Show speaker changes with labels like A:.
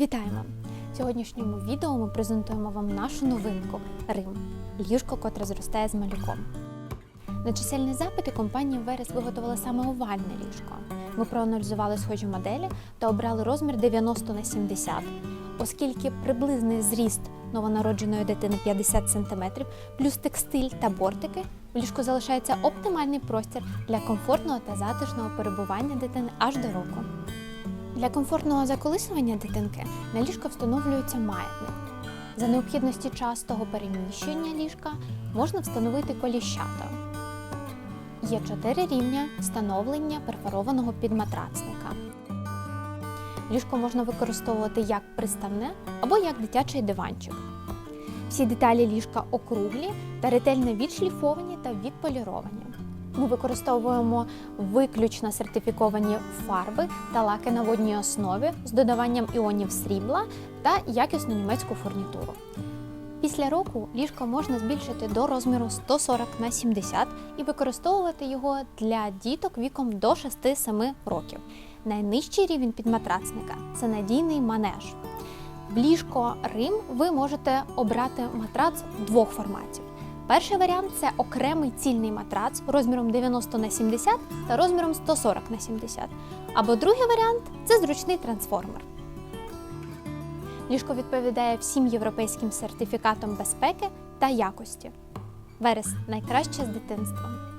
A: Вітаємо! В сьогоднішньому відео ми презентуємо вам нашу новинку Рим ліжко, котре зростає з малюком. На чисельні запити компанія Верес виготовила саме овальне ліжко. Ми проаналізували схожі моделі та обрали розмір 90 на 70, оскільки приблизний зріст новонародженої дитини 50 см, плюс текстиль та бортики, в ліжку залишається оптимальний простір для комфортного та затишного перебування дитини аж до року. Для комфортного заколисування дитинки на ліжко встановлюється маятник. За необхідності частого переміщення ліжка можна встановити коліщата. Є чотири рівня встановлення перфорованого підматрацника. Ліжко можна використовувати як приставне або як дитячий диванчик. Всі деталі ліжка округлі та ретельно відшліфовані та відполіровані. Ми використовуємо виключно сертифіковані фарби та лаки на водній основі з додаванням іонів срібла та якісну німецьку фурнітуру. Після року ліжко можна збільшити до розміру 140 на 70 і використовувати його для діток віком до 6-7 років. Найнижчий рівень підматрацника це надійний манеж. В ліжко Рим ви можете обрати матрац двох форматів. Перший варіант це окремий цільний матрац розміром 90 на 70 та розміром 140 на 70. Або другий варіант це зручний трансформер. Ліжко відповідає всім європейським сертифікатам безпеки та якості. Верес найкраще з дитинства.